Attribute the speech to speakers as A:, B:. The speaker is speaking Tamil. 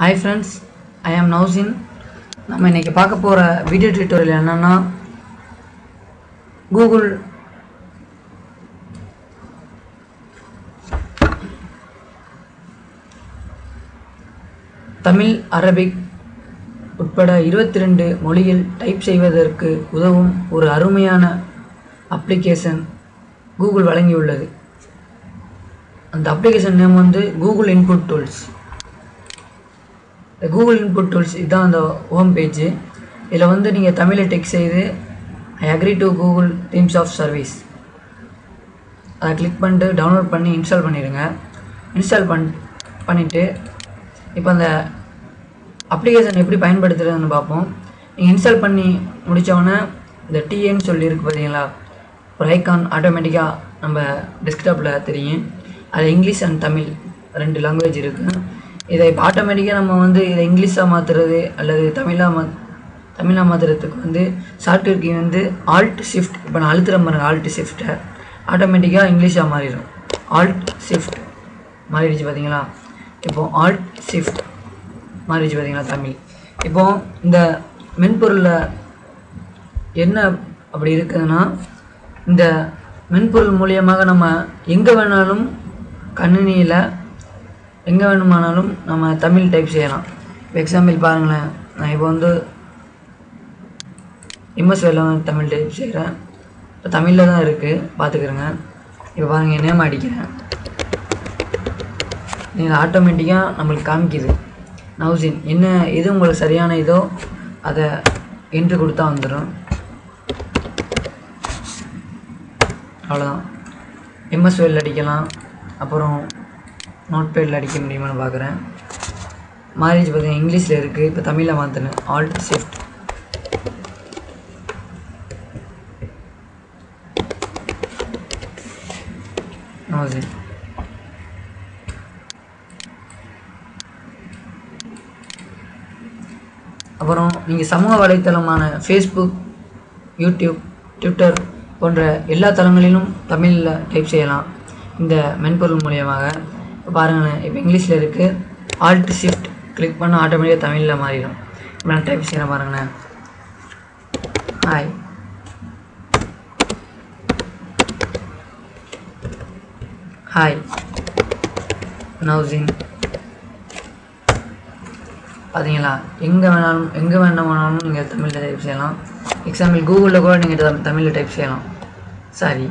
A: ஹாய் ஃப்ரெண்ட்ஸ் ஐ ஆம் நௌசின் நம்ம இன்றைக்கி பார்க்க போகிற வீடியோ டியூட்டோரியல் என்னென்னா கூகுள் தமிழ் அரபிக் உட்பட இருபத்தி ரெண்டு மொழியில் டைப் செய்வதற்கு உதவும் ஒரு அருமையான அப்ளிகேஷன் கூகுள் வழங்கியுள்ளது. அந்த அப்ளிகேஷன் நேம் வந்து கூகுள் இன்புட் டூல்ஸ் இந்த கூகுள் இன்புட் டூல்ஸ் இதுதான் அந்த ஹோம் பேஜு இதில் வந்து நீங்கள் தமிழை டெக் செய்து I agree to Google terms of service அதை கிளிக் பண்ணிட்டு டவுன்லோட் பண்ணி இன்ஸ்டால் பண்ணிடுங்க. இன்ஸ்டால் பண் பண்ணிவிட்டு இப்போ அந்த அப்ளிகேஷன் எப்படி பயன்படுத்துறதுன்னு பார்ப்போம். நீங்கள் இன்ஸ்டால் பண்ணி முடித்தோடனே இந்த டிஏன்னு சொல்லி இருக்கு பார்த்தீங்களா ஒரு ஐக்கான் ஆட்டோமேட்டிக்காக நம்ம டெஸ்க்டாப்பில் தெரியும். அது இங்கிலீஷ் அண்ட் தமிழ் ரெண்டு லாங்குவேஜ் இருக்குது இதை இப்போ ஆட்டோமேட்டிக்காக நம்ம வந்து இதை இங்கிலீஷாக மாற்றுறது அல்லது தமிழாக மா தமிழாக மாற்றுறதுக்கு வந்து ஷார்ட்கட் கீ வந்து ஆல்ட் ஷிஃப்ட் இப்போ நான் அழுத்துற பாருங்க ஆல்ட் ஷிஃப்ட்டை ஆட்டோமேட்டிக்காக இங்கிலீஷாக மாறிடும். ஆல்ட் ஷிஃப்ட் மாறிடுச்சு பார்த்தீங்களா இப்போ ஆல்ட் ஷிஃப்ட் மாறிடுச்சு பார்த்தீங்களா தமிழ்? இப்போ இந்த மென்பொருளில் என்ன அப்படி இருக்குதுன்னா இந்த மென்பொருள் மூலியமாக நம்ம எங்கே வேணாலும் கணினியில் எங்கே வேணுமானாலும் நம்ம தமிழ் டைப் செய்யலாம். இப்போ எக்ஸாம்பிள் பாருங்களேன். நான் இப்போ வந்து எம்எஸ் வேலை தமிழ் டைப் செய்கிறேன் இப்போ தமிழில் தான் இருக்குது பார்த்துக்கிறேங்க இப்போ பாருங்கள் என் நேம் அடிக்கிறேன். நீங்கள் ஆட்டோமேட்டிக்காக நம்மளுக்கு காமிக்குது. நவுசின் என்ன எது உங்களுக்கு சரியான இதோ அதை என்று கொடுத்தா வந்துடும் அவ்வளோதான் எம்எஸ் வெல் அடிக்கலாம். அப்புறம் நோட் பேடில் அடிக்க முடியுமான்னு பார்க்குறேன். மேரேஜ் பார்த்தீங்கன்னா இங்கிலீஷில் இருக்குது இப்போ தமிழில் மாற்றினேன் ஆல்ட் ஷிஃப்ட் நோசின் அப்புறம் நீங்கள் சமூக வலைத்தளமான ஃபேஸ்புக் யூடியூப் ட்விட்டர் போன்ற எல்லா தளங்களிலும் தமிழில் டைப் செய்யலாம். இந்த மென்பொருள் மூலியமாக. இப்போ பாருங்களேன் இப்போ இங்கிலீஷில் இருக்குது ஆல்ட் ஷிஃப்ட் கிளிக் பண்ண ஆட்டோமேட்டிக்காக தமிழில் மாறிடும். இப்போ நான் டைப் செய்கிறேன் பாருங்களேன். ஹாய் ஹாய் நவுசின் பார்த்தீங்களா எங்கே வேணாலும் எங்கே வேண்டாமானாலும் நீங்கள் தமிழில் டைப் செய்யலாம். எக்ஸாம்பிள் கூகுளில் கூட நீங்கள் தமிழில் டைப் செய்யலாம். சாரி.